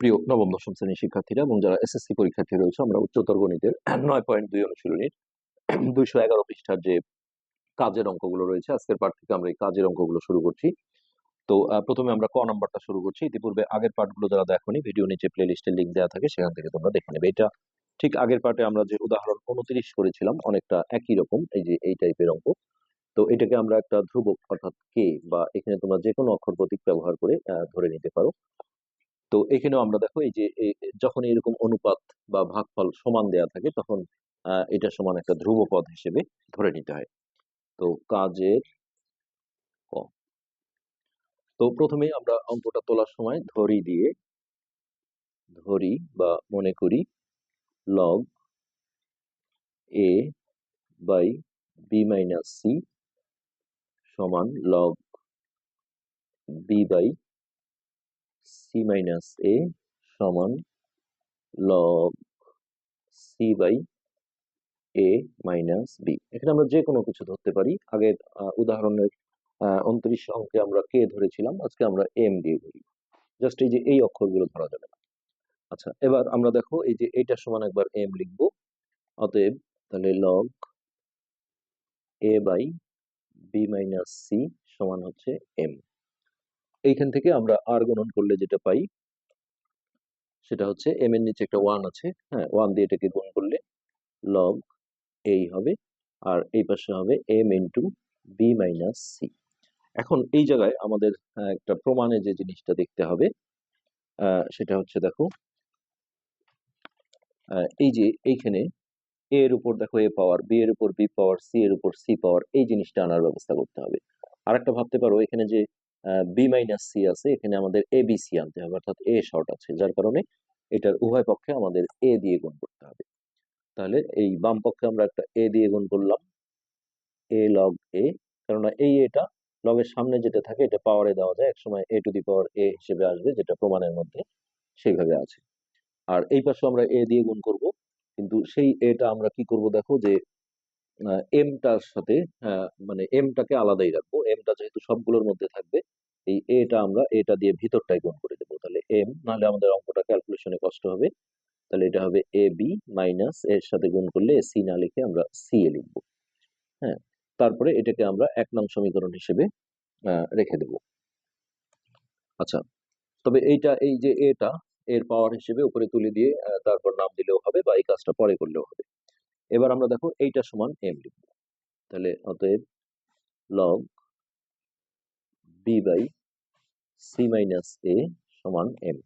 প্রিয় নবম, দশম শ্রেণির শিক্ষার্থীরা এবং যারা এসএসসি পরীক্ষার্থী রয়েছে, আমরা উচ্চতর গণিতের নয় পয়েন্ট দুই অনুশীলনীর দুইশো এগারো পৃষ্ঠার যে কাজের অঙ্কগুলো রয়েছে, আজকের পাঠ থেকে আমরা এই কাজের অঙ্কগুলো শুরু করছি। তো প্রথমে আমরা ক নাম্বারটা শুরু করছি। ইতিপূর্বে আগের পার্টগুলো যারা দেখোনি, ভিডিও নিচে প্লে লিস্টের লিঙ্ক দেওয়া থাকে, সেখান থেকে তোমরা দেখে নেবে। এটা ঠিক আগের পার্টে আমরা যে উদাহরণ উনত্রিশ করেছিলাম, অনেকটা একই রকম, এই যে এই টাইপের অঙ্ক। তো, এটাকে আমরা একটা ধ্রুবক, অর্থাৎ কে বা এখানে তোমরা যে কোনো অক্ষর প্রতীক ব্যবহার করে ধরে নিতে পারো। তো এখানেও আমরা দেখো এই যে যখন এরকম অনুপাত বা ভাগফল সমান দেয়া থাকে, তখন এটা সমান একটা ধ্রুব পদ হিসেবে ধরে নিতে হয়। তো কাজের ক। তো প্রথমে আমরা অঙ্কটা তোলার সময় ধরি দিয়ে, ধরি বা মনে করি log A by B minus C সমান log B by C minus A সমান log C by A minus B এখানে আমরা যে কোনো কিছু ধরতে পারি। আগের উদাহরণের উনত্রিশ অঙ্কে আমরা কে ধরেছিলাম? আজকে আমরা এম দিয়ে ধরি। জাস্ট এই যে এই অক্ষরগুলো ধরা যাবে না। আচ্ছা এবার আমরা দেখো এই যে এটা সমান একবার এম লিখব। অতএব তাহলে log A by B minus C সমান হচ্ছে এম এইখান থেকে আমরা আর গণন করলে যেটা পাই সেটা হচ্ছে এম এর নিচে একটা ওয়ান আছে হ্যাঁ ওয়ান দিয়ে এটাকে গুণ করলে লগ এই হবে আর এই পাশে হবে M into B minus C এখন এই জায়গায় আমাদের আহ, একটা প্রমাণে যে জিনিসটা দেখতে হবে সেটা হচ্ছে দেখো এই যে এইখানে এ এর উপর দেখো এ পাওয়ার বি এর উপর বি পাওয়ার সি এর উপর সি পাওয়ার এই জিনিসটা আনার ব্যবস্থা করতে হবে। আর একটা ভাবতে পারো এখানে যে বি মাইনাস সি আছে এখানে আমাদের এ বি সি আনতে হবে অর্থাৎ এ শর্ট আছে যার কারণে এটার উভয় পক্ষে আমাদের এ দিয়ে গুণ করতে হবে। তাহলে এই বাম পক্ষে আমরা একটা এ দিয়ে গুণ করলাম এ লগ এ কেননা এই এটা লগের সামনে যেটা থাকে এটা পাওয়ারে দেওয়া যায় একসময় এ টু দি পাওয়ার এ হিসেবে আসবে যেটা প্রমাণের মধ্যে সেইভাবে আছে। আর এই পাশে আমরা এ দিয়ে গুণ করব কিন্তু সেই এটা আমরা কি করব দেখো যে এমটার সাথে আহ, মানে এমটাকে আলাদাই রাখব এমটা যেহেতু সবগুলোর মধ্যে থাকবে এই এটা আমরা এটা দিয়ে ভিতরটাই গুণ করে দেবো। তাহলে এম নাহলে আমাদের অঙ্কটা ক্যালকুলেশনে কষ্ট হবে। তাহলে এটা হবে এ বি মাইনাস এর সাথে গুণ করলে সি না লিখে আমরা সি এ লিখব। হ্যাঁ তারপরে এটাকে আমরা এক নং সমীকরণ হিসেবে রেখে দেব। আচ্ছা তবে এইটা, এই যে এটা এর পাওয়ার হিসেবে উপরে তুলে দিয়ে তারপর নাম দিলেও হবে বা এই কাজটা পরে করলেও হবে। এবার আমরা দেখো এইটা সমান এম লিখব। তাহলে অতএব log B by C minus A সমান এম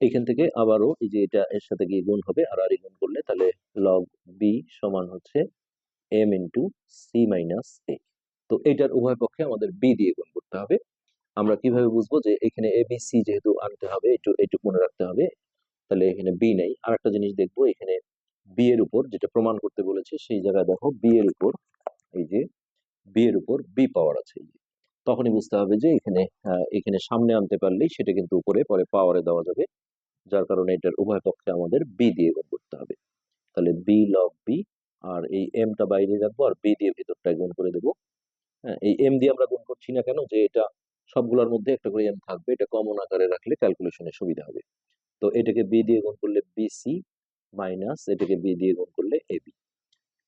এখান থেকে আবারও এই যে এটা এর সাথে গিয়ে গুণ হবে, আর আর গুণ করলে তাহলে লগ বি সমান হচ্ছে M into C minus A তো এইটার উভয় পক্ষে আমাদের বি দিয়ে গুণ করতে হবে। আমরা কীভাবে বুঝব যে এখানে এ বি সি যেহেতু আনতে হবে, একটু এইটুকু মনে রাখতে হবে, তাহলে এখানে বি নেই। আর একটা জিনিস দেখব, এখানে বি এর উপর যেটা প্রমাণ করতে বলেছে, সেই জায়গায় দেখো বি এর উপর, এই যে বি এর উপর বি পাওয়ার আছে, এই যে তখনই বুঝতে হবে যে এখানে এখানে সামনে আনতে পারলেই সেটা কিন্তু উপরে, পরে পাওয়ারে দেওয়া যাবে। যার কারণে এটার উভয় পক্ষে আমাদের বি দিয়ে গুণ করতে হবে। তাহলে বি লগ বি আর এই এমটা বাইরে রাখব আর বি দিয়ে ভিতরটায় গুণ করে দেবো। হ্যাঁ এই এম দিয়ে আমরা গুণ করছি না কেন? যে এটা সবগুলোর মধ্যে একটা করে এম থাকবে, এটা কমন আকারে রাখলে ক্যালকুলেশনে সুবিধা হবে। তো এটাকে বি দিয়ে গুণ করলে বিসি মাইনাস এটাকে বি দিয়ে গুণ করলে এবি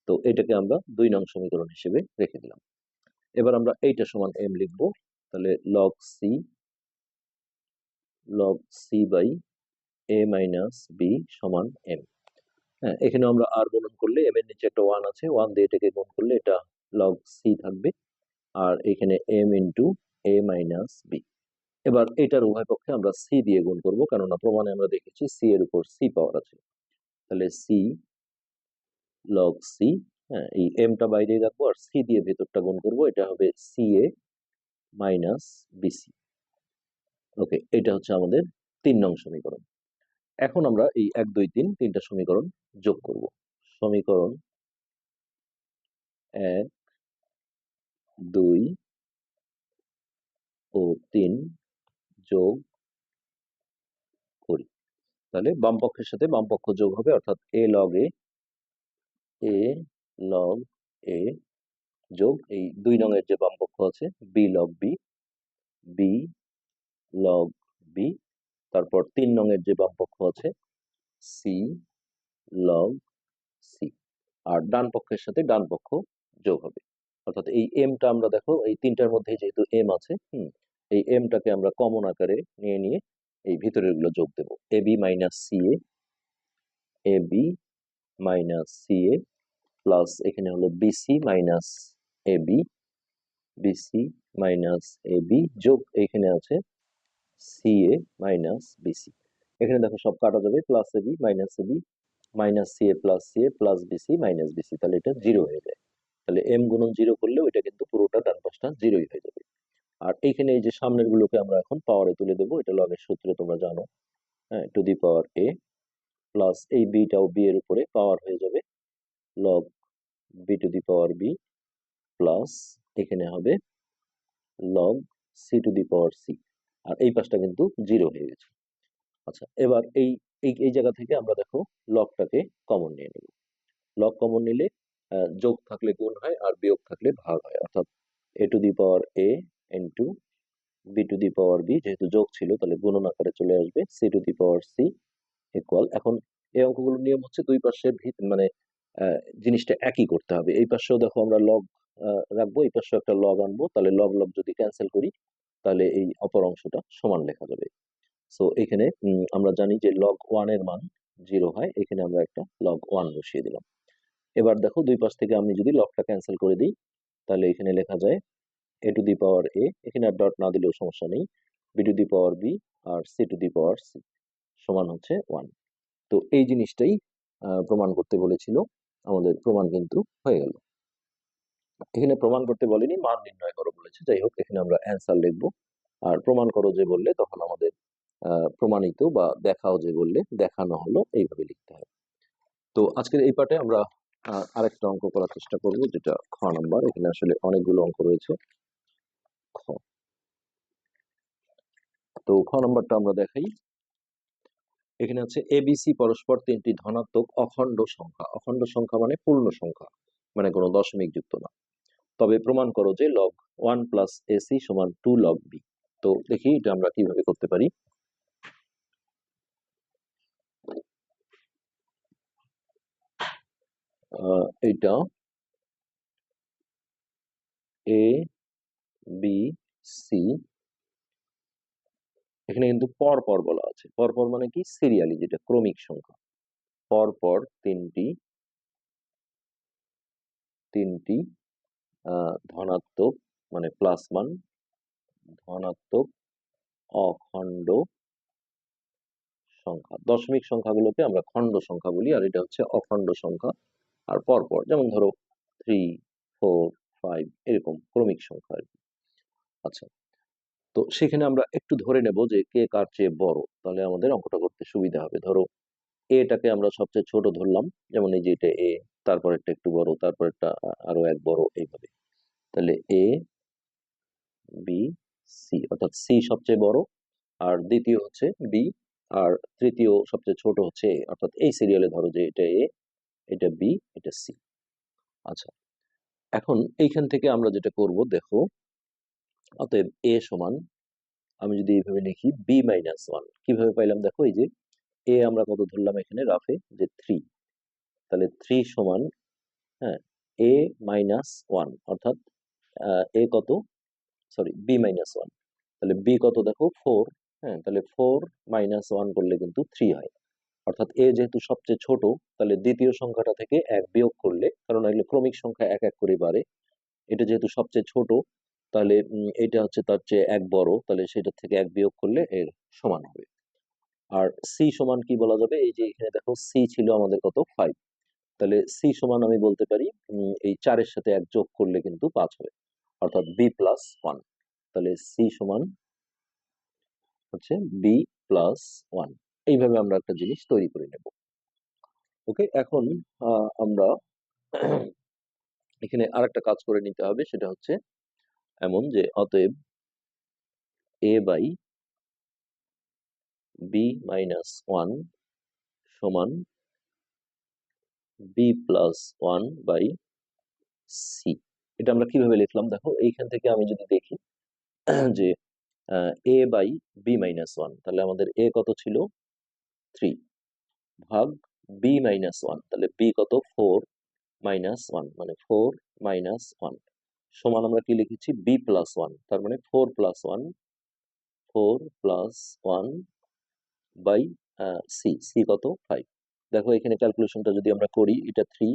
তো এটাকে আমরা দুই নং সমীকরণ হিসেবে রেখে দিলাম। এবার আমরা এইটা সমান এম লিখব। তাহলে log C log C by A minus B সমান এম হ্যাঁ এখানে আমরা আর গুণন করলে এম এর নিচে একটা ওয়ান আছে ওয়ান দিয়ে এটাকে গুণ করলে এটা লগ সি থাকবে। আর এখানে M into A minus B এবার এটার উভয় পক্ষে আমরা সি দিয়ে গুণ করব, কেননা প্রমাণে আমরা দেখেছি সি এর উপর সি পাওয়ার আছে। তাহলে সি লগ সি হ্যাঁ এই এমটা বাইরে রাখব আর সি দিয়ে ভেতরটা গুণ করব, এটা হবে C A minus BC okay এটা হচ্ছে আমাদের তিন নং সমীকরণ। এখন আমরা এই এক, দুই, তিন, তিনটা সমীকরণ যোগ করব। সমীকরণ এক, দুই ও তিন যোগ করি। তাহলে বাম পক্ষের সাথে বাম পক্ষ যোগ হবে, অর্থাৎ এ লগ এ লগ এ যোগ এই দুই নঙের যে বাম পক্ষ আছে B log B B log B তারপর তিন নঙের যে বাম পক্ষ আছে সি লগ সি। আর ডান পক্ষের সাথে ডান পক্ষ যোগ হবে। অর্থাৎ এই এমটা আমরা দেখো এই তিনটার মধ্যে যেহেতু এম আছে হুম এই এমটাকে আমরা কমন আকারে নিয়ে নিয়ে এই ভিতরেরগুলো যোগ দেব। A B minus C A A B minus C A plus এখানে হলো BC minus A B BC minus A B যোগ এখানে আছে সি এ মাইনাস বিসি এখানে দেখো সব কাটা যাবে plus a b minus a b minus c a plus c a plus b c minus b c তাহলে এটা জিরো হয়ে যায়। তাহলে এম গুণন জিরো করলে ওইটা কিন্তু পুরোটা ডান পাশটা জিরোই হয়ে যাবে। আর এইখানে এই যে সামনের গুলোকে আমরা এখন পাওয়ারে তুলে দেবো, এটা লগের সূত্রে, তোমরা জানো। হ্যাঁ two the power A plus এই বিটাও বি এর উপরে পাওয়ার হয়ে যাবে। Log b to the power b plus এখানে হবে log c to the power c আর এই পাশটা কিন্তু জিরো হয়ে গেছে। আচ্ছা এবার এই এই এই জায়গা থেকে আমরা দেখো লগটাকে কমন নিয়ে নেব। লগ কমন নিলে যোগ থাকলে গুণ হয় আর বিয়োগ থাকলে ভাগ হয়। অর্থাৎ a to the power a n to b to the power b যেহেতু যোগ ছিল, তাহলে গুণন আকারে চলে আসবে c to the power c equal এখন এই অঙ্কগুলোর নিয়ম হচ্ছে দুই পাশে মানে জিনিসটা একই করতে হবে। এই পাশেও দেখো আমরা লগ রাখব, এই পাশেও একটা লগ আনব, তাহলে লগ লগ যদি ক্যান্সেল করি, তাহলে এই অপর অংশটা সমান লেখা যাবে। সো এখানে আমরা জানি যে লগ ওয়ানের মান জিরো হয়, এখানে আমরা একটা লগ ওয়ান বসিয়ে দিলাম। এবার দেখো দুই পাশ থেকে আমি যদি লগটা ক্যান্সেল করে দিই, তাহলে এখানে লেখা যায় এ টু দি পাওয়ার এ এখানে আর ডট না দিলেও সমস্যা নেই b to the power b R c to the power c সমান হচ্ছে ওয়ান তো এই জিনিসটাই প্রমাণ করতে বলেছিল। আমাদের প্রমাণ কিন্তু হয়ে গেল। এখানে প্রমাণ করতে বলেনি, মান নির্ণয় করো বলেছে। যাই হোক, এখানে আমরা অ্যান্সার লিখব। আর প্রমাণ করো যে বললে, তখন আমাদের প্রমাণিত বা দেখাও যে বললে, দেখানো হলো, এইভাবে লিখতে হয় তো আজকের এই পার্টে আমরা আরেকটা অঙ্ক করার চেষ্টা করব, যেটা খ নাম্বার। এখানে আসলে অনেকগুলো অঙ্ক রয়েছে। খ। তো খ নাম্বারটা আমরা দেখাই। এখানে আছে এবিসি পরস্পর তিনটি ধনাত্মক অখণ্ড সংখ্যা। অখণ্ড সংখ্যা মানে পূর্ণ সংখ্যা মানে কোনো দশমিক যুক্ত না। তবে প্রমাণ করো যে log one plus a c সমান টু লগ বি তো দেখি এটা আমরা কীভাবে করতে পারি। এইটা এ বি সি এখানে কিন্তু পর বলা আছে। পর মানে কি? সিরিয়ালি যেটা, ক্রমিক সংখ্যা। পর পর তিনটি তিনটি ধনাত্মক মানে প্লাস মান ধনাত্মক অখণ্ড সংখ্যা। দশমিক সংখ্যাগুলোকে আমরা খণ্ড সংখ্যা বলি, আর এটা হচ্ছে অখণ্ড সংখ্যা। আর পরপর, যেমন ধরো থ্রি ফোর ফাইভ এরকম ক্রমিক সংখ্যা আর কি। আচ্ছা তো সেখানে আমরা একটু ধরে নেব যে কে কার চেয়ে বড়। তাহলে আমাদের অঙ্কটা করতে সুবিধা হবে। ধরো এটাকে আমরা সবচেয়ে ছোট ধরলাম যেমন এই যে এটা এ তারপর একটা একটু বড় তারপর একটা আরও এক বড় এইভাবে। তাহলে এ বি সি অর্থাৎ সি সবচেয়ে বড় আর দ্বিতীয় হচ্ছে বি আর তৃতীয় সবচেয়ে ছোট হচ্ছে A, অর্থাৎ এই সিরিয়ালে ধরো যে এটা এ এটা বি এটা সি আচ্ছা এখন এইখান থেকে আমরা যেটা করব দেখো অতএব এ সমান আমি যদি এইভাবে লিখি বি মাইনাস ওয়ান কীভাবে পাইলাম? দেখো এই যে এ আমরা কত ধরলাম এখানে? রাফে যে থ্রি তাহলে থ্রি সমান হ্যাঁ এ মাইনাস ওয়ান অর্থাৎ এ কত? সরি বি মাইনাস ওয়ান তাহলে বি কত দেখো? ফোর হ্যাঁ তাহলে ফোর মাইনাস ওয়ান করলে কিন্তু থ্রি হয়। অর্থাৎ এ যেহেতু সবচেয়ে ছোট, তাহলে দ্বিতীয় সংখ্যাটা থেকে এক বিয়োগ করলে, কারণ এগুলো ক্রমিক সংখ্যা এক এক করে বাড়ে। এটা যেহেতু সবচেয়ে ছোট তাহলে এটা হচ্ছে তার চেয়ে এক বড়। তাহলে সেটা থেকে এক বিয়োগ করলে এর সমান হবে। আর সি সমান কি বলা যাবে? এই যে এখানে দেখো সি ছিল আমাদের কত? ফাইভ তাহলে সি সমান আমি বলতে পারি এই চারের সাথে এক যোগ করলে কিন্তু পাঁচ হবে। অর্থাৎ বি প্লাস ওয়ান তাহলে সি সমান হচ্ছে বি প্লাস ওয়ান এইভাবে আমরা একটা জিনিস তৈরি করে নেব। ওকে? এখন আমরা এখানে আর একটা কাজ করে নিতে হবে, সেটা হচ্ছে এমন যে, অতএব a by b minus one সমান b plus one by c এটা আমরা কীভাবে লিখলাম? দেখো, এইখান থেকে আমি যদি দেখি, যে a by b minus one তাহলে আমাদের এ কত ছিল? থ্রি ভাগ বি মাইনাস ওয়ান তাহলে বি কত? ফোর মাইনাস ওয়ান মানে ফোর মাইনাস ওয়ান সমান আমরা কি লিখেছি? বি প্লাস ওয়ান তার মানে four plus one four plus one by c c কত? ফাইভ দেখো এখানে ক্যালকুলেশনটা যদি আমরা করি, এটা থ্রি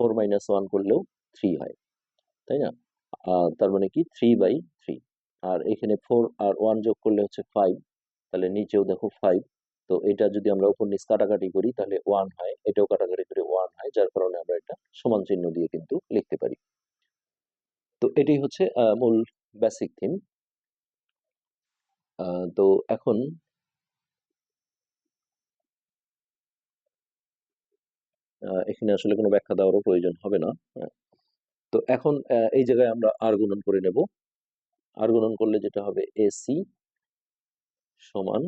ফোর মাইনাস ওয়ান করলেও থ্রি হয়, তাই না? তার মানে কি? থ্রি বাই থ্রি আর এখানে ফোর আর ওয়ান যোগ করলে হচ্ছে ফাইভ তাহলে নিচেও দেখো ফাইভ তো এটা যদি আমরা উপর নিচ কাটাকাটি করি, তাহলে ওয়ান হয়, এটাও কাটাকাটি করে ওয়ান হয়, যার কারণে আমরা এটা সমান চিহ্ন দিয়ে কিন্তু লিখতে পারি। তো এটাই হচ্ছে মূল বেসিক থিম তো এখন এখানে আসলে কোনো ব্যাখ্যা দেওয়ারও প্রয়োজন হবে না হ্যাঁ। তো এখন এই জায়গায় আমরা আর গুণন করে নেব। আর গুণন করলে যেটা হবে এসি সমান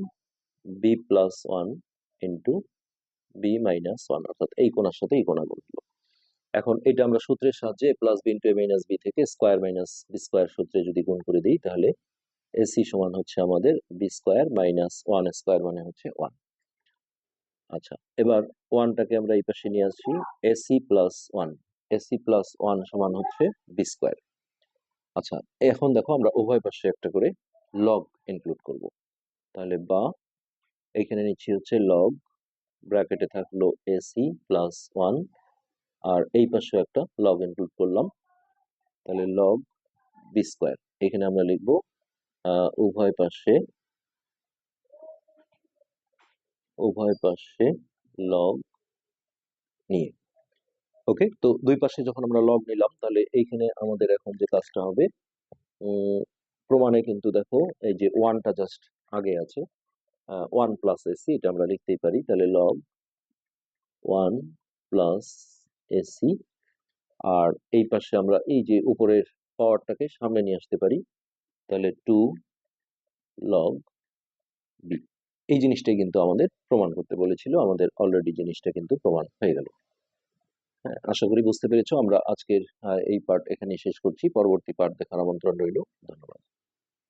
b plus one into b minus one অর্থাৎ এই কোণার সাথে এই কোণা গুণ এখন এটা আমরা সূত্রের সাহায্যে plus b into a minus b থেকে স্কোয়ার মাইনাস বি স্কোয়ার সূত্রে যদি গুণ করে দিই, তাহলে এসি সমান হচ্ছে আমাদের b square minus one square মানে হচ্ছে ওয়ান আচ্ছা এবার ওয়ানটাকে আমরা এই পাশে নিয়ে আসছি a c plus one a c plus one সমান হচ্ছে বি স্কোয়ার আচ্ছা এখন দেখো আমরা উভয় পাশে একটা করে লগ ইনক্লুড করব। তাহলে বা এখানে নিচ্ছি হচ্ছে লগ ব্র্যাকেটে থাকল এসি প্লাস ওয়ান আর এই পাশে একটা লগ ইনক্লুড করলাম। তাহলে লগ বি স্কোয়ার এখানে আমরা লিখব উভয় পাশে উভয় পাশে লগ নিয়ে। ওকে তো দুই পাশে যখন আমরা লগ নিলাম, তাহলে এইখানে আমাদের এখন যে কাজটা হবে প্রমাণে কিন্তু দেখো, এই যে ওয়ানটা জাস্ট আগে আছে ওয়ান প্লাস এসি এটা আমরা লিখতেই পারি। তাহলে log one plus a c আর এই পাশে আমরা এই যে উপরের পাওয়ারটাকে সামনে নিয়ে আসতে পারি, তাহলে টু লগ বি এই জিনিসটাই কিন্তু আমাদের প্রমাণ করতে বলেছিল, আমাদের অলরেডি জিনিসটা কিন্তু প্রমাণ হয়ে গেল। হ্যাঁ আশা করি বুঝতে পেরেছ, আমরা আজকের এই পার্ট এখানে শেষ করছি, পরবর্তী পার্ট দেখার আমন্ত্রণ রইল, ধন্যবাদ।